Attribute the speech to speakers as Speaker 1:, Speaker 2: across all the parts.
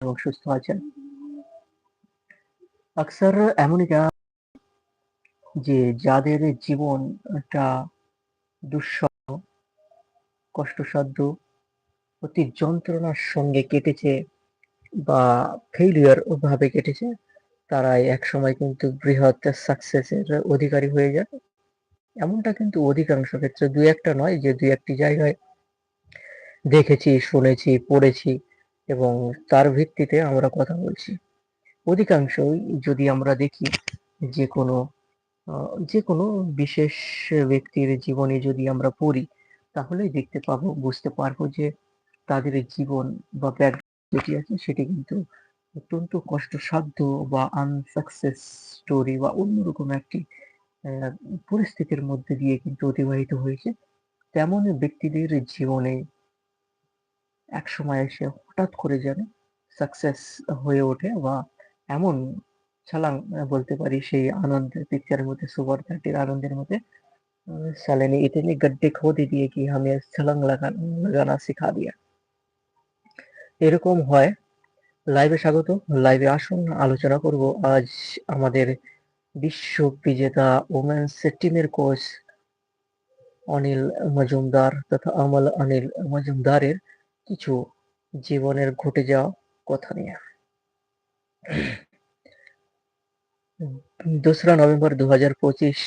Speaker 1: এবং সুস্থ আছেন। আকসার এমনই যা- যাদের জীবনটা দুঃসহ, কষ্টসাধ্য অতি যন্ত্রণার সঙ্গে কেটেছে বা ফেইলিয়ার ভাবে কেটেছে, তারাই একসময় কিন্তু বৃহৎ সাকসেসের অধিকারী হয়ে যায় এমনটা কিন্তু অধিকাংশ ক্ষেত্রে দুই একটা নয়, যে দুই একটি জায়গায় দেখেছি, শুনেছি, পড়েছি। এবং তার ভিত্তিতে আমরা কথা বলছি। অধিকাংশই যদি আমরা দেখি, যে কোনো যে কোনো বিশেষ ব্যক্তির জীবনে যদি আমরা পড়ি, তাহলেই দেখতে পাবো, বুঝতে পারব যে তাদের জীবন বা ব্যাক যেটি আছে, সেটি কিন্তু অত্যন্ত কষ্টসাধ্য বা আনসাকসেস স্টোরি বা অন্যরকম একটি পরিস্থিতির মধ্যে দিয়ে কিন্তু অতিবাহিত হয়েছে। তেমন ব্যক্তিদের জীবনে এক সময় এসে হঠাৎ করে যেন সাকসেস হয়ে ওঠে বা এমন ছালাং বলতে পারি সেই আনন্দের পিকচারের মধ্যে সুপার থার্টির আনন্দের মধ্যে अ, साले ने इतने गड्ढे खोद दिए कि हमें छलांग লাগা লাগানা শিখা দিয়া এরকম হয় লাইভে স্বাগত লাইভে আসুন আলোচনা করব আজ আমাদের বিশ্ব বিজেতা ওমেন্স টিমের কোচ অনিল মজুমদার তথা আমল অনিল মজুমদারের কিছু জীবনের ঘটে যাওয়া কথা নিয়ে। দোসরা নভেম্বর দুহাজার পঁচিশ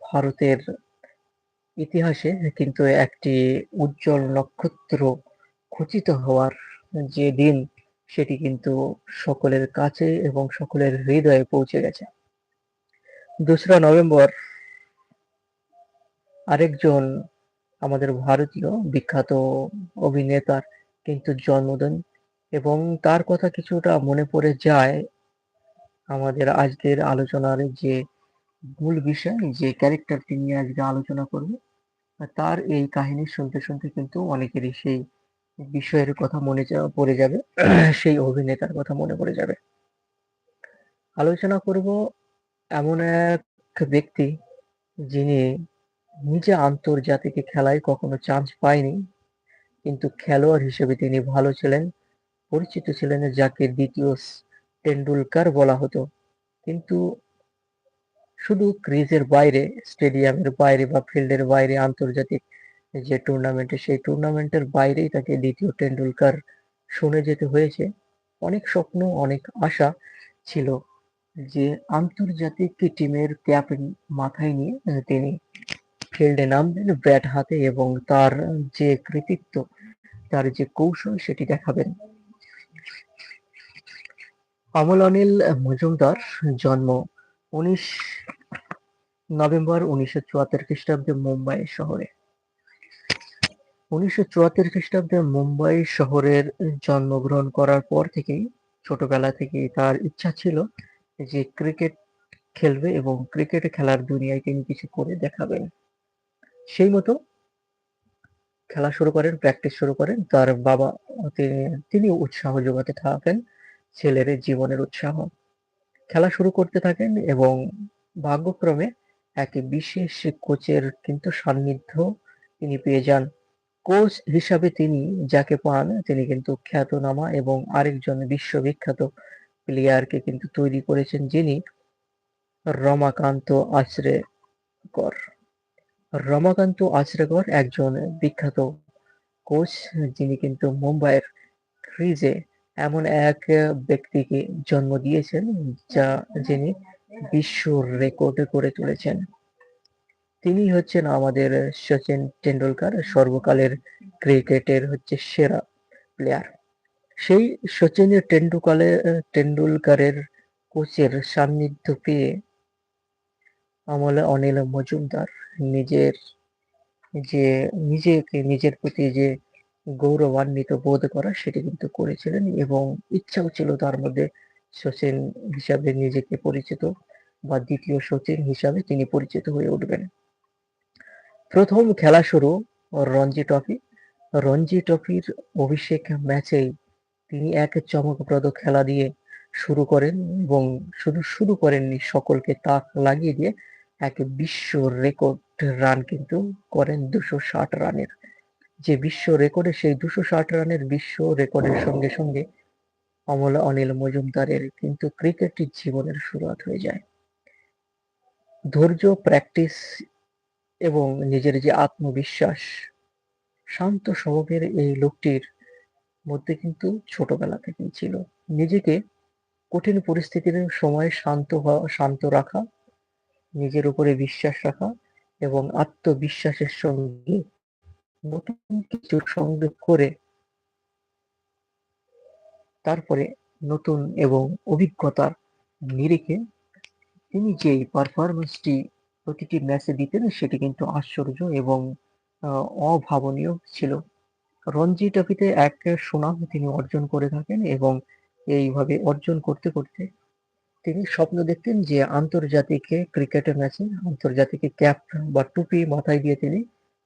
Speaker 1: ভারতের ইতিহাসে কিন্তু একটি উজ্জ্বল নক্ষত্র খচিত হওয়ার যে দিন, সেটি কিন্তু সকলের কাছে এবং সকলের হৃদয়ে পৌঁছে গেছে। দোসরা নভেম্বর আরেকজন আমাদের ভারতীয় বিখ্যাত অভিনেতার কিন্তু জন্মদিন এবং তার কথা কিছুটা মনে পড়ে যায় আমাদের আজকের আলোচনার যে মূল বিষয়, যে ক্যারেক্টারটি নিয়ে আজকে আলোচনা করব। তার এই কাহিনী শুনতে শুনতে কিন্তু অনেকেরই সেই বিষয়ের কথা মনে পড়ে যাবে, সেই অভিনেতার কথা মনে পড়ে যাবে। আলোচনা করব এমন এক ব্যক্তি যিনি নিজে আন্তর্জাতিক খেলায় কখনো চান্স পায়নি। কিন্তু খেলোয়াড় হিসেবে তিনি ভালো ছিলেন। পরিচিত ছিলেন যাকে দ্বিতীয় টেন্ডুলকার বলা হতো। কিন্তু শুধু ক্রিজের বাইরে, স্টেডিয়ামের বাইরে বা ফিল্ডের বাইরে, আন্তর্জাতিক যে টুর্নামেন্টে সেই টুর্নামেন্টের বাইরেই তাকে দ্বিতীয় টেন্ডুলকার শুনে যেতে হয়েছে। অনেক স্বপ্ন, অনেক আশা ছিল যে আন্তর্জাতিক টিমের ক্যাপ মাথায় নিয়ে তিনি ফিল্ডে নামবেন, ব্যাট হাতে এবং তার যে কৃতিত্ব তার যে কৌশল সেটি দেখাবেন। অমল অনিল মজুমদার, জন্ম উনিশ নভেম্বর উনিশশো চুয়াত্তর খ্রিস্টাব্দে মুম্বাই শহরে। উনিশশো চুয়াত্তর খ্রিস্টাব্দে মুম্বাই শহরের জন্মগ্রহণ করার পর থেকেই, ছোটবেলা থেকেই তার ইচ্ছা ছিল যে ক্রিকেট খেলবে এবং ক্রিকেট খেলার দুনিয়ায় তিনি কিছু করে দেখাবেন। সেই মতো খেলা শুরু করেন প্র্যাকটিস শুরু করেন। তার বাবা তিনি- উৎসাহ যোগাতে থাকেন ছেলের জীবনের উৎসাহ। খেলা শুরু করতে থাকেন এবং ভাগ্যক্রমে এক বিশেষ কোচের কিন্তু সান্নিধ্য তিনি পেয়ে যান। কোচ হিসাবে তিনি যাকে পান, তিনি কিন্তু খ্যাতনামা এবং আরেকজন বিশ্ববিখ্যাত প্লেয়ারকে কিন্তু তৈরি করেছেন যিনি রমাকান্ত আচরেকর রমাকান্ত আচরেকর একজন বিখ্যাত কোচ, যিনি কিন্তু মুম্বাইয়ের ক্রিজে এমন এক ব্যক্তিকে জন্ম দিয়েছেন, যা যিনি বিশ্ব রেকর্ড করে তুলেছেন। তিনি হচ্ছেন আমাদের সচিন টেন্ডুলকার সর্বকালের ক্রিকেটের হচ্ছে সেরা প্লেয়ার সেই সচিন টেন্ডুকালের টেন্ডুলকারের কোচের সান্নিধ্য পেয়ে আমলে অনিল মজুমদার নিজের যে নিজেকে, নিজের প্রতি যে গৌরবান্বিত বোধ করা, সেটি কিন্তু করেছিলেন এবং ইচ্ছাও ছিল তার মধ্যে সচিন হিসাবে নিজেকে পরিচিত বা দ্বিতীয় সচিন হিসাবে তিনি পরিচিত হয়ে উঠবেন। প্রথম খেলা শুরু রঞ্জি ট্রফি। রঞ্জি ট্রফির অভিষেক ম্যাচেই তিনি এক চমকপ্রদ খেলা দিয়ে শুরু করেন এবং শুধু শুরু করেননি, সকলকে তাক লাগিয়ে দিয়ে এক বিশ্ব রেকর্ড রান কিন্তু করেন দুশো ষাট রানের। যে বিশ্ব রেকর্ডে, সেই দুশো ষাট রানের বিশ্ব রেকর্ডের সঙ্গে সঙ্গে অমল, অনিল মজুমদারের কিন্তু ক্রিকেট জীবনের শুরুয়াত হয়ে যায়। ধৈর্য, প্র্যাকটিস এবং নিজের যে আত্মবিশ্বাস, শান্ত স্বভাবের এই লোকটির মধ্যে কিন্তু ছোটবেলা থেকেই ছিল। নিজেকে কঠিন পরিস্থিতির সময় শান্ত হওয়া, শান্ত রাখা, নিজের উপরে বিশ্বাস রাখা এবং আত্মবিশ্বাসের সঙ্গে নতুন কিছু সংযোগ করে তারপরে নতুন এবং অভিজ্ঞতার নিরিখে তিনি যেই পারফরমেন্সটি প্রতিটি ম্যাচে দিতেন, সেটি কিন্তু আশ্চর্য এবং অভাবনীয় ছিল। রঞ্জি ট্রফিতে এক সুনাম তিনি অর্জন করে থাকেন এবং এইভাবে অর্জন করতে করতে তিনি স্বপ্ন দেখতেন যে আন্তর্জাতিক ক্রিকেটের ম্যাচে আন্তর্জাতিক ক্যাপ বা টুপি মাথায় দিয়ে তিনি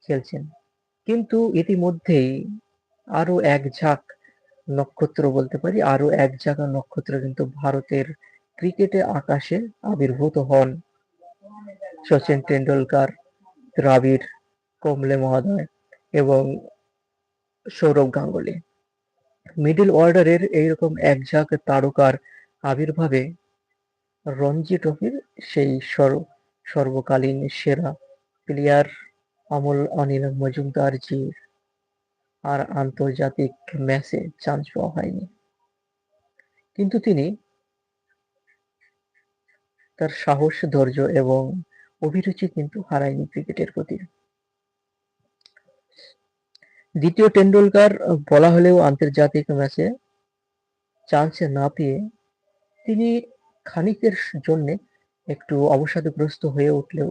Speaker 1: খেলছেন। কিন্তু ইতিমধ্যেই আরও এক ঝাঁক নক্ষত্র বলতে পারি আরও এক জায়গা নক্ষত্র কিন্তু ভারতের ক্রিকেটে আকাশে আবির্ভূত হন। সচিন টেন্ডুলকার দ্রাবিড়, কমলে মহোদয় এবং সৌরভ গাঙ্গুলি। মিডল অর্ডারের এইরকম এক ঝাঁক তারকার আবির্ভাবে রঞ্জি ট্রফির সেই সর্বকালীন সেরা প্লেয়ার অমল অনিল মজুমদার জি আর আন্তর্জাতিক ম্যাচে চান্স পাওয়া হয়নি। কিন্তু তিনি তার সাহস, ধৈর্য এবং অভিরুচি কিন্তু হারায়নি ক্রিকেটের প্রতি। দ্বিতীয় টেন্ডুলকার বলা হলেও আন্তর্জাতিক ম্যাচে চান্স না পেয়ে তিনি খানিকের জন্য একটু অবসাদগ্রস্ত হয়ে উঠলেও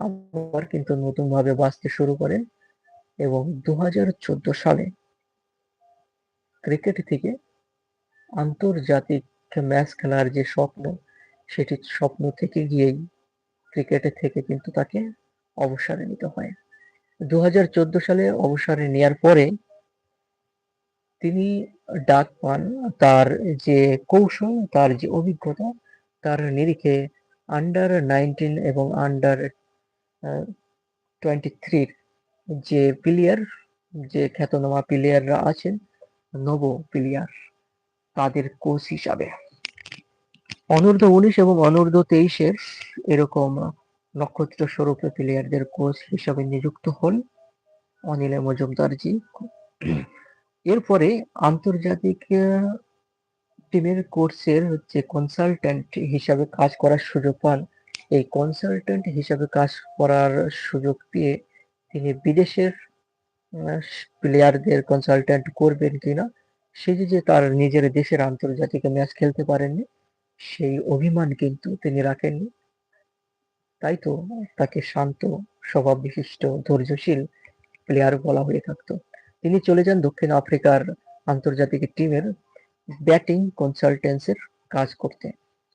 Speaker 1: আবার কিন্তু নতুনভাবে বাঁচতে শুরু করেন এবং দু হাজার চোদ্দ সালে ক্রিকেট থেকে আন্তর্জাতিক ম্যাচ খেলার যে স্বপ্ন, সেটি স্বপ্ন থেকে গিয়েই ক্রিকেটের থেকে কিন্তু তাকে অবসরে নিতে হয়। দু হাজার চোদ্দ সালে অবসরে নেয়ার পরে তিনি ডাক পান তার যে কৌশল, তার যে অভিজ্ঞতা, তার নিরিখে আন্ডার নাইনটিন এবং আন্ডার টোয়েন্টি থ্রির যে প্লেয়ার যে খ্যাতনামা প্লেয়াররা আছেন, নব প্লেয়ার তাদের কোচ হিসাবে। অনূর্ধ্ব উনিশ এবং অনূর্ধ্ব তেইশের এরকম নক্ষত্র স্বরূপ প্লেয়ারদের কোচ হিসাবে নিযুক্ত হন অনিল মজুমদারজি। এরপরে আন্তর্জাতিক টিমের কোর্সের হচ্ছে কনসালটেন্ট হিসাবে কাজ করার সুযোগ পান, এই কনসালটেন্ট হিসাবে কাজ করার সুযোগ পেয়ে তিনি বিদেশের প্লেয়ারদের কনসালটেন্ট করবেন কিনা, সে যে তার নিজের দেশের আন্তর্জাতিক ম্যাচ খেলতে পারেননি, সেই অভিমান কিন্তু তিনি রাখেননি। তাই তো তাকে শান্ত স্বভাব বিশিষ্ট ধৈর্যশীল প্লেয়ার বলা হয়ে থাকতো। তিনি চলে যান দক্ষিণ আফ্রিকার আন্তর্জাতিক টিমের ব্যাটিং কনসালটেন্সির কাজ করতে।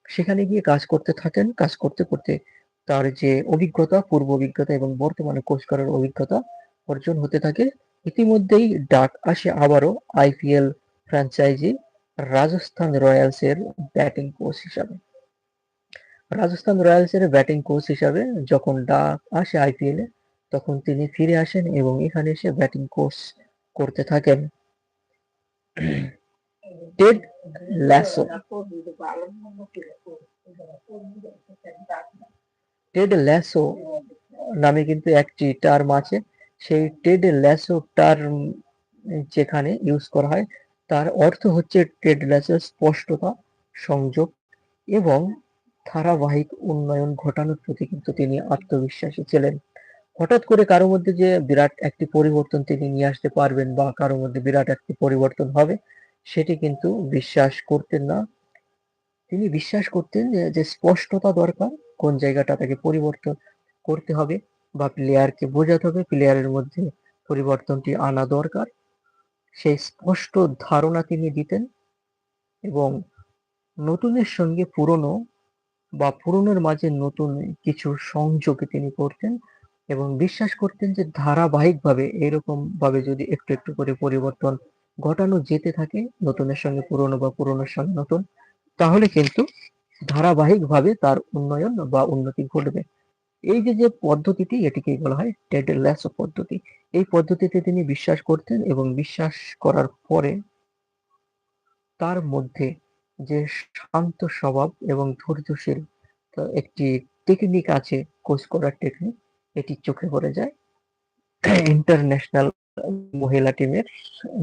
Speaker 1: সেখানে গিয়ে কাজ করতে থাকেন। কাজ করতে করতে তার যে অভিজ্ঞতা, পূর্ব অভিজ্ঞতা এবং বর্তমানে কোচ করার অভিজ্ঞতা অর্জন হতে থাকে। ইতিমধ্যেই ডাক আসে আবারও আইপিএল ফ্র্যাঞ্চাইজি রাজস্থান রয়্যালস এর ব্যাটিং কোচ হিসাবে। রাজস্থান রয়্যালস এর ব্যাটিং কোচ হিসাবে যখন ডাক আসে আইপিএল এ তখন তিনি ফিরে আসেন এবং এখানে এসে ব্যাটিং কোচ করতে থাকেন। টেড ল্যাসো টেড ল্যাসো নামে কিন্তু একটি টার্ম আছে। সেই টেড ল্যাসো টার্ম যেখানে ইউজ করা হয়, তার অর্থ হচ্ছে টেড ল্যাসোর স্পষ্টতা, সংযোগ এবং ধারাবাহিক উন্নয়ন ঘটানোর প্রতি কিন্তু তিনি আত্মবিশ্বাসী ছিলেন। হঠাৎ করে কারোর মধ্যে যে বিরাট একটি পরিবর্তন তিনি নিয়ে আসতে পারবেন বা কারোর মধ্যে বিরাট একটি পরিবর্তন হবে, সেটি কিন্তু বিশ্বাস করতেন না। তিনি বিশ্বাস করতেন যে স্পষ্টতা দরকার, কোন জায়গাটা তাকে পরিবর্তন করতে হবে বা প্লেয়ারকে বোঝাতে হবে। প্লেয়ারের মধ্যে পরিবর্তনটি আনা দরকার। সেই স্পষ্ট ধারণা তিনি দিতেন এবং নতুনের সঙ্গে পুরনো বা পুরনোর মাঝে নতুন কিছু সংযোগ তিনি করতেন। এবং বিশ্বাস করতেন যে ধারাবাহিকভাবে এরকম ভাবে যদি একটু একটু করে পরিবর্তন ঘটানো যেতে থাকে, নতুনের সঙ্গে পুরনো বা পুরনোর সঙ্গে নতুন, তাহলে কিন্তু ধারাবাহিকভাবে তার উন্নয়ন বা উন্নতি ঘটবে। এই যে যে পদ্ধতিটি এটিকে বলা হয় টেড ল্যাসো পদ্ধতি, এই পদ্ধতিতে তিনি বিশ্বাস করতেন এবং বিশ্বাস করার পরে তার মধ্যে যে শান্ত স্বভাব এবং ধৈর্যশীল একটি টেকনিক আছে কোচ করার টেকনিক এটি চোখে পড়ে যায়। ইন্টারন্যাশনাল মহিলা টিমের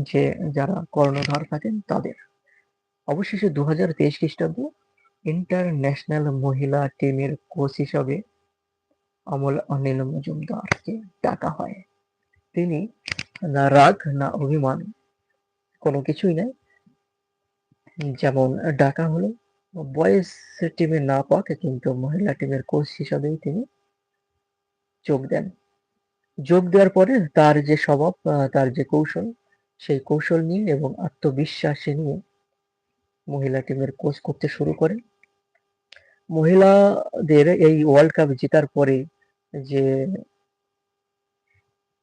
Speaker 1: যে যারা কর্ণধার থাকেন তাদের। অবশেষে দু হাজার তেইশ খ্রিস্টাব্দে ইন্টারন্যাশনাল মহিলা টিমের কোচ হিসাবে অমল অনিল মজুমদারকে ডাকা হয়। তিনি না রাগ, না অভিমান, কোনো কিছুই নাই। যেমন ডাকা হলো, বয়েজ টিমে না পাক, কিন্তু মহিলা টিমের কোচ হিসাবেই তিনি যোগ দেন। যোগ দেওয়ার পরে তার যে স্বভাব তার যে কৌশল, সেই কৌশল নিয়ে এবং আত্মবিশ্বাস নিয়ে মহিলা টিমের কোচ করতে শুরু করে মহিলাদের এই ওয়ার্ল্ড কাপ জেতার পরে যে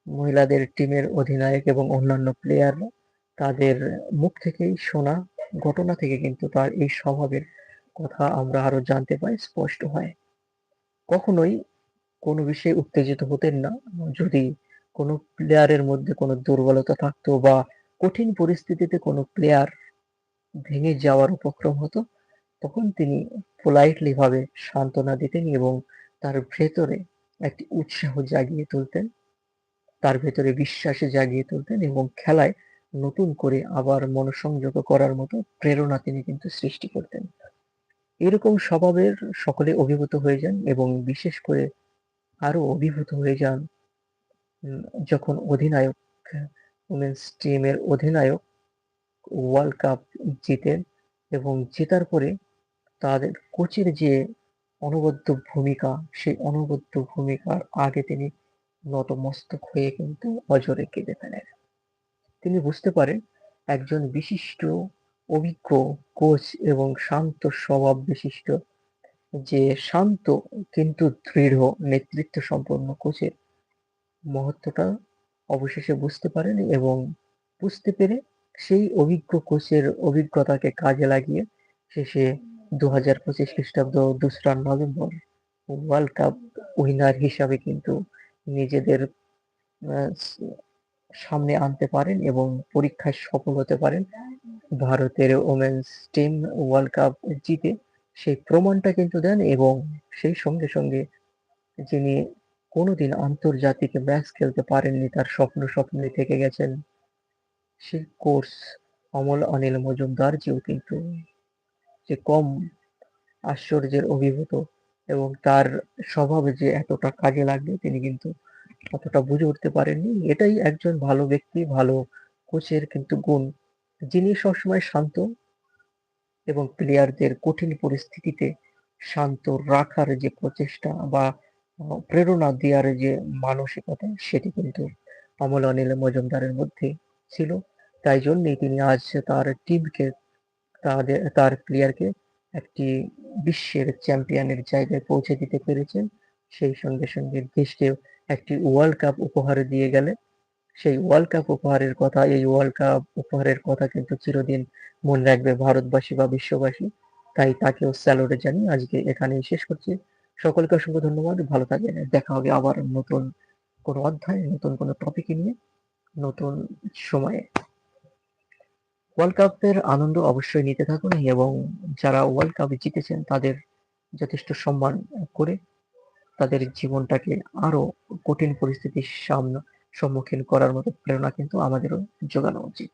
Speaker 1: মহিলাদের টিমের অধিনায়ক এবং অন্যান্য প্লেয়াররা তাদের মুখ থেকেই শোনা ঘটনা থেকে কিন্তু তার এই স্বভাবের কথা আমরা আরও জানতে পাই, স্পষ্ট হয়। কখনোই কোনো বিষয়ে উত্তেজিত হতেন না। যদি কোনো প্লেয়ারের মধ্যে কোনো দুর্বলতা থাকতো বা কঠিন পরিস্থিতিতে কোনো প্লেয়ার ভেঙে যাওয়ার উপক্রম হতো, তখন তিনি পোলাইটলি ভাবে সান্ত্বনা দিতেন এবং তার ভেতরে একটি উৎসাহ জাগিয়ে তুলতেন, তার ভেতরে বিশ্বাসে জাগিয়ে তুলতেন এবং খেলায় নতুন করে আবার মনোসংযোগ করার মতো প্রেরণা তিনি কিন্তু সৃষ্টি করতেন। এরকম স্বভাবের সকলে অভিভূত হয়ে যান এবং বিশেষ করে আরও অভিভূত হয়ে যান। যখন অধিনায়ক, উমেন্স টিমের অধিনায়ক ওয়ার্ল্ড কাপ জিতেন এবং জেতার পরে তাদের কোচের যে অনবদ্য ভূমিকা, সেই অনবদ্য ভূমিকার আগে তিনি নতমস্তক হয়ে কিন্তু অজরে কেঁদে ফেলেন। তিনি বুঝতে পারেন, একজন বিশিষ্ট, অভিজ্ঞ কোচ এবং শান্ত স্বভাব বিশিষ্ট যে শান্ত কিন্তু দৃঢ় নেতৃত্ব সম্পন্ন কোচের মহত্বটা অবশেষে বুঝতে পারেন এবং বুঝতে পেরে সেই অভিজ্ঞ কোচের অভিজ্ঞতাকে কাজে লাগিয়ে শেষে দু হাজার পঁচিশ খ্রিস্টাব্দ দোসরা নভেম্বর ওয়ার্ল্ড কাপ উইনার হিসাবে কিন্তু নিজেদের সামনে আনতে পারেন এবং পরীক্ষায় সফল হতে পারেন। ভারতের ওমেন্স টিম ওয়ার্ল্ড কাপ জিতে সেই প্রমাণটা কিন্তু দেন এবং সেই সঙ্গে সঙ্গে যিনি কোনোদিন আন্তর্জাতিক ম্যাচ খেলতে পারেননি, তার স্বপ্ন স্বপ্নে থেকে গেছেন, সেই কোর্স অমল অনিল মজুমদার জিও কিন্তু যে কম আশ্চর্যের অভিভূত এবং তার স্বভাবে যে এতটা কাজে লাগবে তিনি কিন্তু অতটা বুঝে উঠতে পারেননি। এটাই একজন ভালো ব্যক্তি, ভালো কোচের কিন্তু গুণ। যিনি সবসময় শান্ত এবং প্লেয়ারদের কঠিন পরিস্থিতিতে শান্ত রাখার যে প্রচেষ্টা বা প্রেরণা দেওয়ার যে মানসিকতা সেটি কিন্তু অমল অনিল মজুমদারের মধ্যে ছিল। তাই জন্যই তিনি আজ তার টিমকে তাদের, তার প্লেয়ারকে একটি বিশ্বের চ্যাম্পিয়নের জায়গায় পৌঁছে দিতে পেরেছেন। সেই সঙ্গে সঙ্গে দেশকে একটি ওয়ার্ল্ড কাপ উপহার দিয়ে গেলে সেই ওয়ার্ল্ড কাপ উপহারের কথা, এই ওয়ার্ল্ড কাপ উপহারের কথা কিন্তু চিরদিন মনে রাখবে ভারতবাসী বা বিশ্ববাসী। তাই তাকেও স্যালোরে জানি আজকে এখানেই শেষ করছি। সকলকে অসংখ্য ধন্যবাদ, ভালো থাকবেন। দেখা হবে আবার নতুন কোনো অধ্যায়, নতুন কোনো টপিক নিয়ে, নতুন সময়ে। ওয়ার্ল্ড কাপের আনন্দ অবশ্যই নিতে থাকুন এবং যারা ওয়ার্ল্ড কাপ জিতেছেন, তাদের যথেষ্ট সম্মান করে তাদের জীবনটাকে আরও কঠিন পরিস্থিতির সামনে সম্মুখীন করার মতো প্রেরণা কিন্তু আমাদেরও জোগানো উচিত।